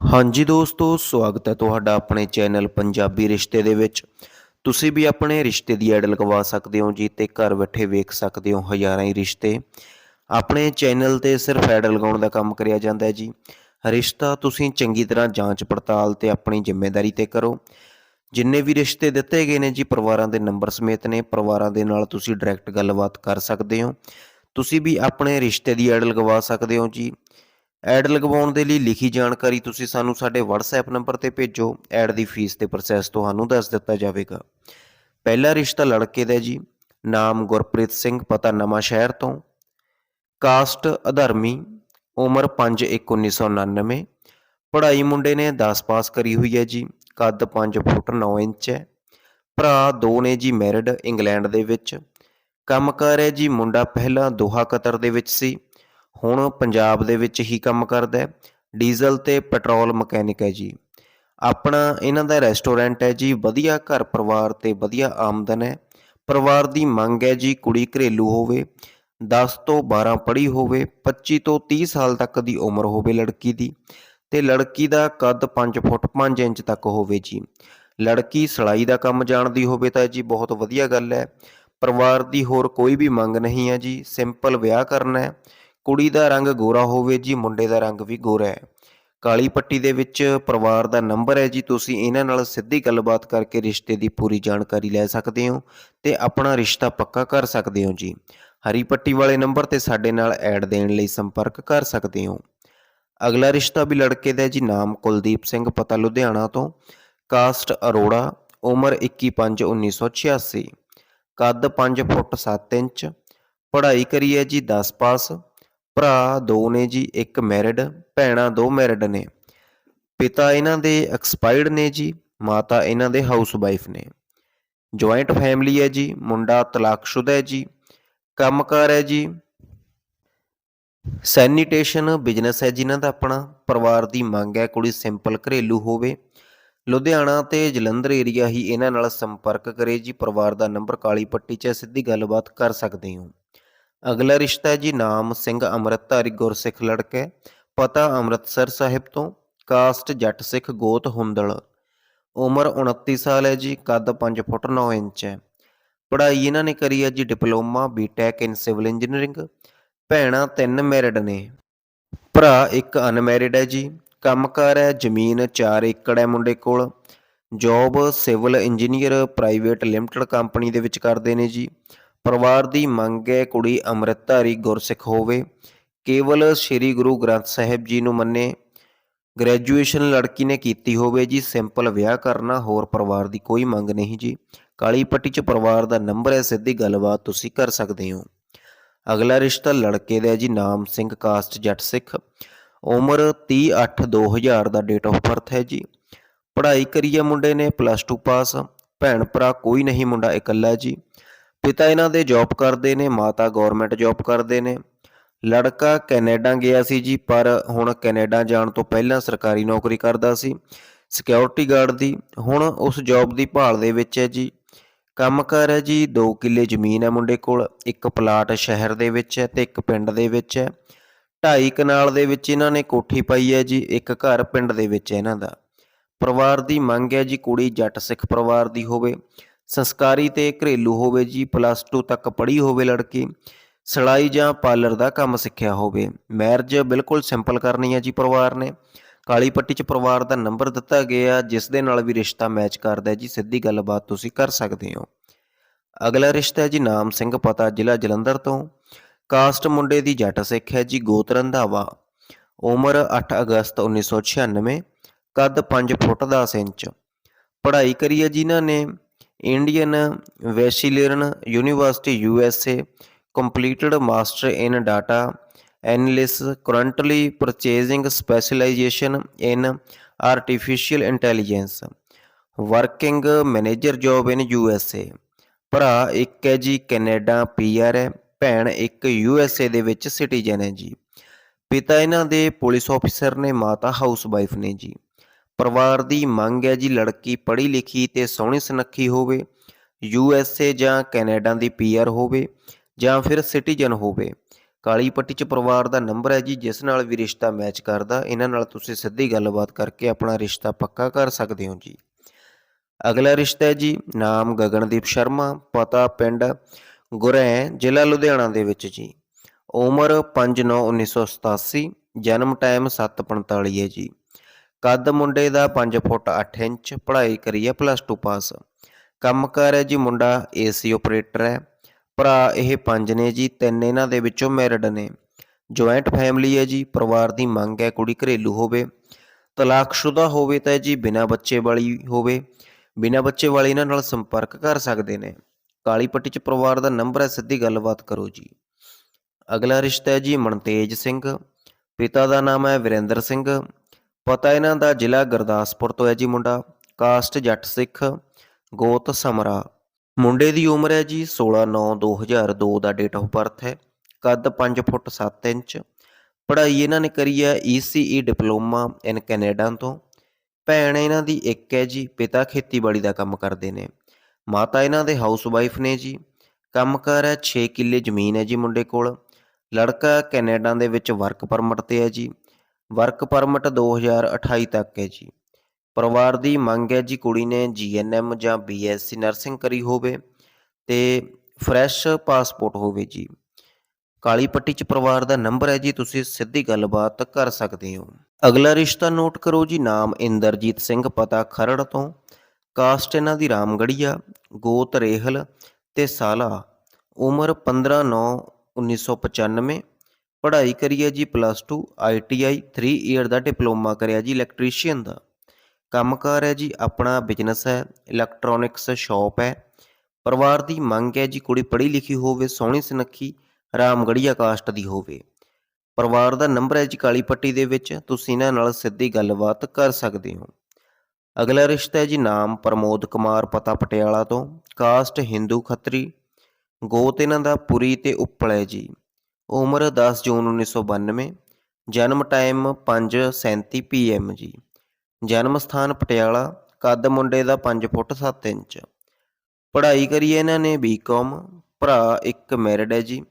ਹਾਂਜੀ ਦੋਸਤੋ, ਸਵਾਗਤ ਹੈ ਤੁਹਾਡਾ ਆਪਣੇ ਚੈਨਲ ਪੰਜਾਬੀ ਰਿਸ਼ਤੇ ਦੇ ਵਿੱਚ। ਤੁਸੀਂ ਵੀ ਆਪਣੇ ਰਿਸ਼ਤੇ ਦੀ ਐਡ ਲਗਵਾ ਸਕਦੇ ਹੋ ਜੀ ਤੇ ਘਰ ਬੈਠੇ ਵੇਖ ਸਕਦੇ ਹੋ ਹਜ਼ਾਰਾਂ ਹੀ ਰਿਸ਼ਤੇ। ਆਪਣੇ ਚੈਨਲ ਤੇ ਸਿਰਫ ਐਡ ਲਗਾਉਣ ਦਾ ਕੰਮ ਕਰਿਆ ਜਾਂਦਾ ਹੈ ਜੀ। ਰਿਸ਼ਤਾ ਤੁਸੀਂ ਚੰਗੀ ਤਰ੍ਹਾਂ ਜਾਂਚ ਪੜਤਾਲ ਤੇ ਆਪਣੀ ਜ਼ਿੰਮੇਵਾਰੀ ਤੇ ਕਰੋ। ਜਿੰਨੇ ਵੀ ਰਿਸ਼ਤੇ ਦਿੱਤੇ ਗਏ ਨੇ ਜੀ, ਪਰਿਵਾਰਾਂ ਦੇ ਨੰਬਰ ਸਮੇਤ ਨੇ, ਪਰਿਵਾਰਾਂ ਦੇ ਨਾਲ ਤੁਸੀਂ ਡਾਇਰੈਕਟ ਗੱਲਬਾਤ ਕਰ ਸਕਦੇ ਹੋ। ਤੁਸੀਂ ਵੀ ਆਪਣੇ ਰਿਸ਼ਤੇ ਦੀ ਐਡ ਲਗਵਾ ਸਕਦੇ ਹੋ ਜੀ। ਐਡ ਲਗਵਾਉਣ ਦੇ ਲਈ ਲਿਖੀ ਜਾਣਕਾਰੀ ਤੁਸੀਂ ਸਾਨੂੰ ਸਾਡੇ WhatsApp ਨੰਬਰ ਤੇ ਭੇਜੋ। ਐਡ ਦੀ ਫੀਸ ਤੇ ਪ੍ਰੋਸੈਸ ਤੁਹਾਨੂੰ ਦੱਸ ਦਿੱਤਾ ਜਾਵੇਗਾ। ਪਹਿਲਾ ਰਿਸ਼ਤਾ ਲੜਕੇ ਦਾ ਜੀ। ਨਾਮ ਗੁਰਪ੍ਰੀਤ ਸਿੰਘ, ਪਤਾ ਨਵਾਂ ਸ਼ਹਿਰ ਤੋਂ। ਕਾਸਟ ਅਧਰਮੀ, ਉਮਰ 5/1/1999 ਪੜ੍ਹਾਈ ਮੁੰਡੇ ਨੇ 10 ਪਾਸ ਕਰੀ ਹੋਈ ਹੈ ਜੀ। ਕੱਦ 5 ਫੁੱਟ 9 ਇੰਚ ਹੈ। ਭਰਾ ਦੋ ਨੇ ਜੀ ਮੈਰਿਡ ਇੰਗਲੈਂਡ ਦੇ ਵਿੱਚ। ਕੰਮਕਾਰ ਹੈ ਜੀ, ਮੁੰਡਾ ਪਹਿਲਾਂ ਦੋਹਾ ਕਤਰ ਦੇ ਵਿੱਚ ਸੀ। ਹੁਣ ਪੰਜਾਬ ਦੇ ਵਿੱਚ ਹੀ ਕੰਮ ਕਰਦਾ ਹੈ। ਡੀਜ਼ਲ ਤੇ ਪੈਟਰੋਲ ਮਕੈਨਿਕ ਹੈ ਜੀ। ਆਪਣਾ ਇਹਨਾਂ ਦਾ ਰੈਸਟੋਰੈਂਟ ਹੈ ਜੀ। ਵਧੀਆ ਘਰ ਪਰਿਵਾਰ ਤੇ ਵਧੀਆ ਆਮਦਨ ਹੈ। ਪਰਿਵਾਰ ਦੀ ਮੰਗ ਹੈ ਜੀ ਕੁੜੀ ਘਰੇਲੂ ਹੋਵੇ 10 ਤੋਂ 12 ਪੜ੍ਹੀ ਹੋਵੇ 25 ਤੋਂ 30 ਸਾਲ ਤੱਕ ਦੀ ਉਮਰ ਹੋਵੇ ਲੜਕੀ ਦੀ ਤੇ ਲੜਕੀ ਦਾ ਕੱਦ 5 ਫੁੱਟ 5 ਇੰਚ ਤੱਕ ਹੋਵੇ ਜੀ। ਲੜਕੀ ਸਿਲਾਈ ਦਾ ਕੰਮ ਜਾਣਦੀ ਹੋਵੇ ਤਾਂ ਜੀ ਬਹੁਤ ਵਧੀਆ ਗੱਲ ਹੈ। ਪਰਿਵਾਰ ਦੀ ਹੋਰ ਕੋਈ ਵੀ ਮੰਗ ਨਹੀਂ ਹੈ ਜੀ। ਸਿੰਪਲ ਵਿਆਹ ਕਰਨਾ ਹੈ। ਕੁੜੀ ਦਾ ਰੰਗ ਗੋਰਾ ਹੋਵੇ ਜੀ, ਮੁੰਡੇ ਦਾ ਰੰਗ ਵੀ ਗੋਰਾ ਹੈ। ਕਾਲੀ ਪੱਟੀ ਦੇ ਵਿੱਚ ਪਰਿਵਾਰ ਦਾ ਨੰਬਰ ਹੈ ਜੀ, ਤੁਸੀਂ ਇਹਨਾਂ ਨਾਲ ਸਿੱਧੀ ਗੱਲਬਾਤ ਕਰਕੇ ਰਿਸ਼ਤੇ ਦੀ ਪੂਰੀ ਜਾਣਕਾਰੀ ਲੈ ਸਕਦੇ ਹੋ ਤੇ ਆਪਣਾ ਰਿਸ਼ਤਾ ਪੱਕਾ ਕਰ ਸਕਦੇ ਹੋ ਜੀ। ਹਰੀ ਪੱਟੀ ਵਾਲੇ ਨੰਬਰ ਤੇ ਸਾਡੇ ਨਾਲ ਐਡ ਦੇਣ ਲਈ ਸੰਪਰਕ ਕਰ ਸਕਦੇ ਹੋ। ਅਗਲਾ ਰਿਸ਼ਤਾ ਵੀ ਲੜਕੇ ਦਾ ਜੀ, ਨਾਮ ਕੁਲਦੀਪ ਸਿੰਘ, ਪਤਾ ਲੁਧਿਆਣਾ ਤੋਂ। ਕਾਸਟ ਅਰੋੜਾ, ਉਮਰ 21/5/1986 ਕੱਦ 5 ਫੁੱਟ 7 ਇੰਚ। ਪੜ੍ਹਾਈ ਕਰੀ ਹੈ ਜੀ 10 ਪਾਸ। ਭਰਾ ਦੋ ਨੇ ਜੀ ਇੱਕ ਮੈਰਿਡ ਭੈਣਾਂ ਦੋ ਮੈਰਿਡ ਨੇ। ਪਿਤਾ ਇਹਨਾਂ ਦੇ ਐਕਸਪਾਇਰਡ ਨੇ ਜੀ ਮਾਤਾ ਇਹਨਾਂ ਦੇ ਹਾਊਸ ਵਾਈਫ ਨੇ। ਜੁਆਇੰਟ ਫੈਮਿਲੀ ਹੈ ਜੀ ਮੁੰਡਾ ਤਲਾਕਸ਼ੁਦਾ ਹੈ ਜੀ ਕੰਮਕਾਰ ਹੈ ਜੀ। ਸੈਨੀਟੇਸ਼ਨ ਬਿਜ਼ਨਸ ਹੈ ਜਿਨ੍ਹਾਂ ਦਾ ਆਪਣਾ ਪਰਿਵਾਰ ਦੀ ਮੰਗ ਹੈ ਕੁੜੀ ਸਿੰਪਲ ਘਰੇਲੂ ਹੋਵੇ। ਲੁਧਿਆਣਾ ਤੇ ਜਲੰਧਰ ਏਰੀਆ ਹੀ ਇਹਨਾਂ ਨਾਲ ਸੰਪਰਕ ਕਰੇ ਜੀ ਪਰਿਵਾਰ ਦਾ ਨੰਬਰ ਕਾਲੀ ਪੱਟੀ 'ਚ ਹੈ, ਸਿੱਧੀ ਗੱਲਬਾਤ ਕਰ ਸਕਦੇ ਹੋ। ਅਗਲਾ ਰਿਸ਼ਤਾ ਜੀ, ਨਾਮ ਸਿੰਘ ਅੰਮ੍ਰਿਤਧਾਰੀ ਗੁਰਸਿੱਖ ਲੜਕਾ ਹੈ, ਪਤਾ ਅੰਮ੍ਰਿਤਸਰ ਸਾਹਿਬ ਤੋਂ, ਕਾਸਟ ਜੱਟ ਸਿੱਖ ਗੋਤ ਹੁੰਦਲ। ਉਮਰ 29 ਸਾਲ ਹੈ ਜੀ, ਕੱਦ 5 ਫੁੱਟ 9 ਇੰਚ ਹੈ। ਪੜ੍ਹਾਈ ਇਹਨਾਂ ਨੇ ਕਰੀ ਹੈ ਜੀ, diploma B Tech in civil engineering ਭੈਣਾਂ ਤਿੰਨ ਮੈਰਿਡ ਨੇ। ਭਰਾ ਇੱਕ ਅਨਮੈਰਿਡ ਹੈ ਜੀ, ਕੰਮਕਾਰ ਹੈ ਜ਼ਮੀਨ 4 ਏਕੜ ਹੈ ਮੁੰਡੇ ਕੋਲ। Job civil engineer private limited company ਦੇ ਵਿੱਚ ਕਰਦੇ ਨੇ ਜੀ। ਪਰਿਵਾਰ ਦੀ ਮੰਗ ਹੈ ਕੁੜੀ ਅੰਮ੍ਰਿਤਧਾਰੀ ਗੁਰਸਿੱਖ ਹੋਵੇ। ਕੇਵਲ ਸ੍ਰੀ ਗੁਰੂ ਗ੍ਰੰਥ ਸਾਹਿਬ ਜੀ ਨੂੰ ਮੰਨੇ। ਗ੍ਰੈਜੂਏਸ਼ਨ ਲੜਕੀ ਨੇ ਕੀਤੀ ਹੋਵੇ ਜੀ, ਸਿੰਪਲ ਵਿਆਹ ਕਰਨਾ, ਹੋਰ ਪਰਿਵਾਰ ਦੀ ਕੋਈ ਮੰਗ ਨਹੀਂ ਜੀ। ਕਾਲੀ ਪੱਟੀ 'ਚ ਪਰਿਵਾਰ ਦਾ ਨੰਬਰ ਹੈ, ਸਿੱਧੀ ਗੱਲਬਾਤ ਤੁਸੀਂ ਕਰ ਸਕਦੇ ਹੋ। ਅਗਲਾ ਰਿਸ਼ਤਾ ਲੜਕੇ ਦਾ ਜੀ, ਨਾਮ ਸਿੰਘ, ਕਾਸਟ ਜੱਟ ਸਿੱਖ। ਉਮਰ 30/8/2000 ਦਾ ਡੇਟ ਆਫ ਬਰਥ ਹੈ ਜੀ। ਪੜ੍ਹਾਈ ਕਰੀ ਹੈ ਮੁੰਡੇ ਨੇ ਪਲੱਸ 2 ਪਾਸ ਭੈਣ ਭਰਾ ਕੋਈ ਨਹੀਂ ਮੁੰਡਾ ਇਕੱਲਾ ਜੀ। ਪਿਤਾ ਇਹਨਾਂ ਦੇ ਜੌਬ ਕਰਦੇ ਨੇ, ਮਾਤਾ ਗਵਰਨਮੈਂਟ ਜੌਬ ਕਰਦੇ ਨੇ। ਲੜਕਾ ਕੈਨੇਡਾ ਗਿਆ ਸੀ ਜੀ, ਪਰ ਹੁਣ ਕੈਨੇਡਾ ਜਾਣ ਤੋਂ ਪਹਿਲਾਂ ਸਰਕਾਰੀ ਨੌਕਰੀ ਕਰਦਾ ਸੀ ਸਿਕਿਉਰਿਟੀ ਗਾਰਡ ਦੀ। ਹੁਣ ਉਸ ਜੌਬ ਦੀ ਭਾਲ ਦੇ ਵਿੱਚ ਹੈ ਜੀ। ਕੰਮ ਕੰਮਕਾਰ ਹੈ ਜੀ 2 ਕਿੱਲੇ ਜ਼ਮੀਨ ਹੈ ਮੁੰਡੇ ਕੋਲ, ਇੱਕ ਪਲਾਟ ਸ਼ਹਿਰ ਦੇ ਵਿੱਚ ਹੈ ਤੇ ਇੱਕ ਪਿੰਡ ਦੇ ਵਿੱਚ ਹੈ। ਢਾਈ ਕਨਾਲ ਦੇ ਵਿੱਚ ਇਹਨਾਂ ਨੇ ਕੋਠੀ ਪਾਈ ਹੈ ਜੀ, ਇੱਕ ਘਰ ਪਿੰਡ ਦੇ ਵਿੱਚ ਹੈ ਇਹਨਾਂ ਦਾ। ਪਰਿਵਾਰ ਦੀ ਮੰਗ ਹੈ ਜੀ, ਕੁੜੀ ਜੱਟ ਸਿੱਖ ਪਰਿਵਾਰ ਦੀ ਹੋਵੇ। ਸੰਸਕਾਰੀ ਤੇ ਘਰੇਲੂ ਹੋਵੇ ਜੀ ਪਲੱਸ 2 ਤੱਕ ਪੜ੍ਹੀ ਹੋਵੇ ਲੜਕੀ, ਸਿਲਾਈ ਜਾਂ ਪਾਰਲਰ ਦਾ ਕੰਮ ਸਿੱਖਿਆ ਹੋਵੇ। ਮੈਰਿਜ ਬਿਲਕੁਲ ਸਿੰਪਲ ਕਰਨੀ ਹੈ ਜੀ ਪਰਿਵਾਰ ਨੇ। ਕਾਲੀ ਪੱਟੀ 'ਚ ਪਰਿਵਾਰ ਦਾ ਨੰਬਰ ਦਿੱਤਾ ਗਿਆ, ਜਿਸ ਦੇ ਨਾਲ ਵੀ ਰਿਸ਼ਤਾ ਮੈਚ ਕਰਦਾ ਹੈ ਜੀ, ਸਿੱਧੀ ਗੱਲਬਾਤ ਤੁਸੀਂ ਕਰ ਸਕਦੇ ਹੋ। ਅਗਲਾ ਰਿਸ਼ਤਾ ਹੈ ਜੀ ਨਾਮ ਸਿੰਘ, ਪਤਾ ਜ਼ਿਲ੍ਹਾ ਜਲੰਧਰ ਤੋਂ। ਕਾਸਟ ਮੁੰਡੇ ਦੀ ਜੱਟ ਸਿੱਖ ਹੈ ਜੀ ਗੋਤ ਰੰਧਾਵਾ ਉਮਰ 8 ਅਗਸਤ 1996 ਕੱਦ 5 ਫੁੱਟ 10 ਇੰਚ। ਪੜ੍ਹਾਈ ਕਰੀ ਹੈ ਜਿਨ੍ਹਾਂ ਨੇ। Indian ਵੈਸ਼ੀਲੀਰਨ university U S A completed master in data analysis currently purchasing specialization in artificial intelligence working manager job in USA ਭਰਾ ਇੱਕ ਹੈ ਜੀ ਕੈਨੇਡਾ ਪੀਆਰ ਹੈ ਭੈਣ ਇੱਕ ਯੂਐਸਏ ਦੇ ਵਿੱਚ ਸਿਟੀਜ਼ਨ ਹੈ ਜੀ ਪਿਤਾ ਇਹਨਾਂ ਦੇ ਪੁਲਿਸ ਆਫੀਸਰ ਨੇ ਮਾਤਾ ਹਾਊਸ ਵਾਈਫ ਨੇ ਜੀ ਪਰਿਵਾਰ ਦੀ ਮੰਗ ਹੈ ਜੀ ਲੜਕੀ ਪੜ੍ਹੀ ਲਿਖੀ ਤੇ ਸੋਹਣੀ ਸੁਨੱਖੀ ਹੋਵੇ ਯੂ ਐੱਸ ਏ ਜਾਂ ਕੈਨੇਡਾ ਦੀ ਪੀਆਰ ਹੋਵੇ ਜਾਂ ਫਿਰ ਸਿਟੀਜ਼ਨ ਹੋਵੇ। ਕਾਲੀ ਪੱਟੀ 'ਚ ਪਰਿਵਾਰ ਦਾ ਨੰਬਰ ਹੈ ਜੀ, ਜਿਸ ਨਾਲ ਵੀ ਰਿਸ਼ਤਾ ਮੈਚ ਕਰਦਾ, ਇਹਨਾਂ ਨਾਲ ਤੁਸੀਂ ਸਿੱਧੀ ਗੱਲਬਾਤ ਕਰਕੇ ਆਪਣਾ ਰਿਸ਼ਤਾ ਪੱਕਾ ਕਰ ਸਕਦੇ ਹੋ ਜੀ। ਅਗਲਾ ਰਿਸ਼ਤਾ ਹੈ ਜੀ, ਨਾਮ ਗਗਨਦੀਪ ਸ਼ਰਮਾ, ਪਤਾ ਪਿੰਡ ਗੁਰੈ, ਜ਼ਿਲ੍ਹਾ ਲੁਧਿਆਣਾ ਦੇ ਵਿੱਚ ਜੀ। ਉਮਰ 5/9/1987 ਜਨਮ ਟਾਈਮ 7:45 ਹੈ ਜੀ। ਕੱਦ ਮੁੰਡੇ ਦਾ 5 ਫੁੱਟ 8 ਇੰਚ, ਪੜ੍ਹਾਈ ਕਰੀ ਹੈ ਪਲੱਸ 2 ਪਾਸ ਕੰਮ ਕੰਮਕਾਰ ਹੈ ਜੀ ਮੁੰਡਾ ਏਸੀ ਆਪਰੇਟਰ ਹੈ। ਭਰਾ ਇਹ ਪੰਜ ਨੇ ਜੀ, ਤਿੰਨ ਇਹਨਾਂ ਦੇ ਵਿੱਚੋਂ ਮੈਰਿਡ ਨੇ। ਜੁਆਇੰਟ ਫੈਮਿਲੀ ਹੈ ਜੀ, ਪਰਿਵਾਰ ਦੀ ਮੰਗ ਹੈ ਕੁੜੀ ਘਰੇਲੂ ਹੋਵੇ। ਤਲਾਕਸ਼ੁਦਾ ਹੋਵੇ ਤਾਂ ਜੀ ਬਿਨਾਂ ਬੱਚੇ ਵਾਲੀ ਹੋਵੇ। ਬਿਨਾਂ ਬੱਚੇ ਵਾਲੀ ਇਹਨਾਂ ਨਾਲ ਸੰਪਰਕ ਕਰ ਸਕਦੇ ਨੇ। ਕਾਲੀ ਪੱਟੀ 'ਚ ਪਰਿਵਾਰ ਦਾ ਨੰਬਰ ਹੈ, ਸਿੱਧੀ ਗੱਲਬਾਤ ਕਰੋ ਜੀ। ਅਗਲਾ ਰਿਸ਼ਤਾ ਹੈ ਜੀ ਮਨਤੇਜ ਸਿੰਘ। ਪਿਤਾ ਦਾ ਨਾਮ ਹੈ ਵਿਰੇਂਦਰ ਸਿੰਘ। ਪਤਾ ਇਹਨਾਂ ਦਾ ਜ਼ਿਲ੍ਹਾ ਗੁਰਦਾਸਪੁਰ ਤੋਂ ਹੈ ਜੀ ਮੁੰਡਾ। ਕਾਸਟ ਜੱਟ ਸਿੱਖ ਗੋਤ ਸਮਰਾ। ਮੁੰਡੇ ਦੀ ਉਮਰ ਹੈ ਜੀ 16/9/2002 ਦਾ ਡੇਟ ਆਫ ਬਰਥ ਹੈ। ਕੱਦ 5 ਫੁੱਟ 7 ਇੰਚ। ਪੜ੍ਹਾਈ ਇਹਨਾਂ ਨੇ ਕਰੀ ਹੈ ECE ਡਿਪਲੋਮਾ ਇਨ ਕੈਨੇਡਾ ਤੋਂ। ਭੈਣ ਇਹਨਾਂ ਦੀ ਇੱਕ ਹੈ ਜੀ, ਪਿਤਾ ਖੇਤੀਬਾੜੀ ਦਾ ਕੰਮ ਕਰਦੇ ਨੇ। ਮਾਤਾ ਇਹਨਾਂ ਦੇ ਹਾਊਸ ਵਾਈਫ ਨੇ ਜੀ। ਕੰਮਕਾਰ ਹੈ 6 ਕਿੱਲੇ ਜ਼ਮੀਨ ਹੈ ਜੀ ਮੁੰਡੇ ਕੋਲ। ਲੜਕਾ ਕੈਨੇਡਾ ਦੇ ਵਿੱਚ ਵਰਕ ਪਰਮਿਟ ਤੇ ਹੈ ਜੀ। ਵਰਕ ਪਰਮਿਟ 2028 ਤੱਕ ਹੈ ਜੀ। ਪਰਿਵਾਰ ਦੀ ਮੰਗ ਹੈ ਜੀ ਕੁੜੀ ਨੇ ਜੀਐਨਐਮ ਜਾਂ ਬੀਐਸਸੀ ਨਰਸਿੰਗ ਕਰੀ ਹੋਵੇ ਤੇ ਫਰੈਸ਼ ਪਾਸਪੋਰਟ ਹੋਵੇ ਜੀ। ਕਾਲੀ ਪੱਟੀ 'ਚ ਪਰਿਵਾਰ ਦਾ ਨੰਬਰ ਹੈ ਜੀ, ਤੁਸੀਂ ਸਿੱਧੀ ਗੱਲਬਾਤ ਕਰ ਸਕਦੇ ਹੋ। ਅਗਲਾ ਰਿਸ਼ਤਾ ਨੋਟ ਕਰੋ ਜੀ, ਨਾਮ ਇੰਦਰਜੀਤ ਸਿੰਘ, ਪਤਾ ਖਰੜ ਤੋਂ। ਕਾਸਟ ਇਹਨਾਂ ਦੀ ਰਾਮਗੜੀਆ ਗੋਤ ਰੇਹਲ ਤੇ ਸਾਲਾ। ਉਮਰ 15/9/1995 ਪੜ੍ਹਾਈ ਕਰੀ ਹੈ ਜੀ ਪਲੱਸ 2 ਆਈਟੀਆਈ 3 ਇਅਰ ਦਾ ਡਿਪਲੋਮਾ ਕਰਿਆ ਜੀ ਇਲੈਕਟ੍ਰੀਸ਼ੀਅਨ ਦਾ। ਕੰਮਕਾਰ ਹੈ ਜੀ, ਆਪਣਾ ਬਿਜ਼ਨਸ ਹੈ ਇਲੈਕਟ੍ਰੋਨਿਕਸ ਸ਼ਾਪ ਹੈ। ਪਰਿਵਾਰ ਦੀ ਮੰਗ ਹੈ ਜੀ ਕੁੜੀ ਪੜ੍ਹੀ ਲਿਖੀ ਹੋਵੇ, ਸੋਹਣੀ ਸੁਨੱਖੀ ਰਾਮਗੜੀਆ ਕਾਸਟ ਦੀ ਹੋਵੇ। ਪਰਿਵਾਰ ਦਾ ਨੰਬਰ ਹੈ ਜੀ ਕਾਲੀ ਪੱਟੀ ਦੇ ਵਿੱਚ, ਤੁਸੀਂ ਇਹਨਾਂ ਨਾਲ ਸਿੱਧੀ ਗੱਲਬਾਤ ਕਰ ਸਕਦੇ ਹੋ। ਅਗਲਾ ਰਿਸ਼ਤਾ ਹੈ ਜੀ ਨਾਮ ਪ੍ਰਮੋਦ ਕੁਮਾਰ ਪਤਾ ਪਟਿਆਲਾ ਤੋਂ ਕਾਸਟ ਹਿੰਦੂ ਖੱਤਰੀ। ਗੋਤ ਇਹਨਾਂ ਦਾ ਪੁਰੀ ਤੇ ਉੱਪਲ ਹੈ ਜੀ। ਉਮਰ 10 ਜੂਨ 1992 ਜਨਮ ਟਾਈਮ 5:37 ਪੀਐਮ ਜੀ। ਜਨਮ ਸਥਾਨ ਪਟਿਆਲਾ, ਕੱਦ ਮੁੰਡੇ ਦਾ 5 ਫੁੱਟ 7 ਇੰਚ। ਪੜ੍ਹਾਈ ਕਰੀ ਹੈ ਇਹਨਾਂ ਨੇ ਬੀਕਾਮ ਭਰਾ ਇੱਕ ਮੈਰਿਡ ਹੈ ਜੀ।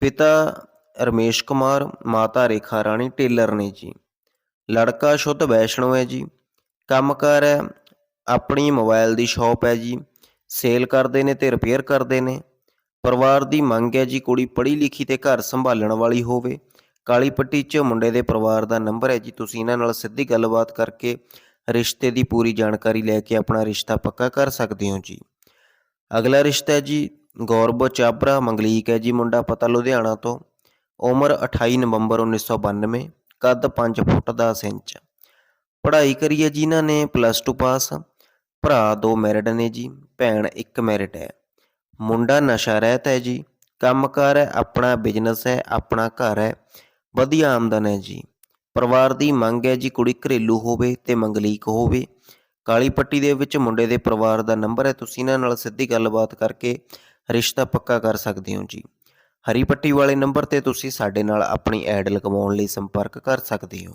ਪਿਤਾ ਰਮੇਸ਼ ਕੁਮਾਰ, ਮਾਤਾ ਰੇਖਾ ਰਾਣੀ, ਟੇਲਰ ਨੇ ਜੀ। ਲੜਕਾ ਸ਼ੁੱਧ ਵੈਸ਼ਣੋ ਹੈ ਜੀ। ਕੰਮਕਾਰ ਹੈ, ਆਪਣੀ ਮੋਬਾਈਲ ਦੀ ਸ਼ਾਪ ਹੈ ਜੀ। ਸੇਲ ਕਰਦੇ ਨੇ ਤੇ ਰਿਪੇਅਰ ਕਰਦੇ ਨੇ। ਪਰਿਵਾਰ ਦੀ ਮੰਗ ਹੈ ਜੀ ਕੁੜੀ ਪੜ੍ਹੀ ਲਿਖੀ ਤੇ ਘਰ ਸੰਭਾਲਣ ਵਾਲੀ ਹੋਵੇ। ਕਾਲੀ ਪੱਟੀ 'ਚ ਮੁੰਡੇ ਦੇ ਪਰਿਵਾਰ ਦਾ ਨੰਬਰ ਹੈ ਜੀ, ਤੁਸੀਂ ਇਹਨਾਂ ਨਾਲ ਸਿੱਧੀ ਗੱਲਬਾਤ ਕਰਕੇ ਰਿਸ਼ਤੇ ਦੀ ਪੂਰੀ ਜਾਣਕਾਰੀ ਲੈ ਕੇ ਆਪਣਾ ਰਿਸ਼ਤਾ ਪੱਕਾ ਕਰ ਸਕਦੇ ਹੋ ਜੀ। ਅਗਲਾ ਰਿਸ਼ਤਾ ਹੈ ਜੀ, ਗੌਰਵ ਚਾਬਰਾ ਮੰਗਲੀਕ ਹੈ ਜੀ, ਮੁੰਡਾ ਪਤਾ ਲੁਧਿਆਣਾ ਤੋਂ, ਉਮਰ 28 ਨਵੰਬਰ 1992 ਕੱਦ 5 ਫੁੱਟ 10 ਇੰਚ। ਪੜ੍ਹਾਈ ਕਰੀ ਹੈ ਜੀ ਇਹਨਾਂ ਨੇ, ਪਲੱਸ 2 ਪਾਸ। ਭਰਾ ਦੋ ਮੈਰਿਡ ਨੇ ਜੀ, ਭੈਣ ਇੱਕ ਮੈਰਿਡ ਹੈ। ਮੁੰਡਾ ਨਸ਼ਾ ਰਹਿਤ ਹੈ ਜੀ ਕੰਮਕਾਰ ਹੈ, ਆਪਣਾ ਬਿਜ਼ਨਸ ਹੈ, ਆਪਣਾ ਘਰ ਹੈ, ਵਧੀਆ ਆਮਦਨ ਹੈ ਜੀ। ਪਰਿਵਾਰ ਦੀ ਮੰਗ ਹੈ ਜੀ, ਕੁੜੀ ਘਰੇਲੂ ਹੋਵੇ ਤੇ ਮੰਗਲੀਕ ਹੋਵੇ। ਕਾਲੀ ਪੱਟੀ ਦੇ ਵਿੱਚ ਮੁੰਡੇ ਦੇ ਪਰਿਵਾਰ ਦਾ ਨੰਬਰ ਹੈ, ਤੁਸੀਂ ਇਹਨਾਂ ਨਾਲ ਸਿੱਧੀ ਗੱਲਬਾਤ ਕਰਕੇ ਰਿਸ਼ਤਾ ਪੱਕਾ ਕਰ ਸਕਦੇ ਹੋ ਜੀ। ਹਰੀ ਪੱਟੀ ਵਾਲੇ ਨੰਬਰ ਤੇ ਤੁਸੀਂ ਸਾਡੇ ਨਾਲ ਆਪਣੀ ਐਡ ਲਗਵਾਉਣ ਲਈ ਸੰਪਰਕ ਕਰ ਸਕਦੇ ਹੋ।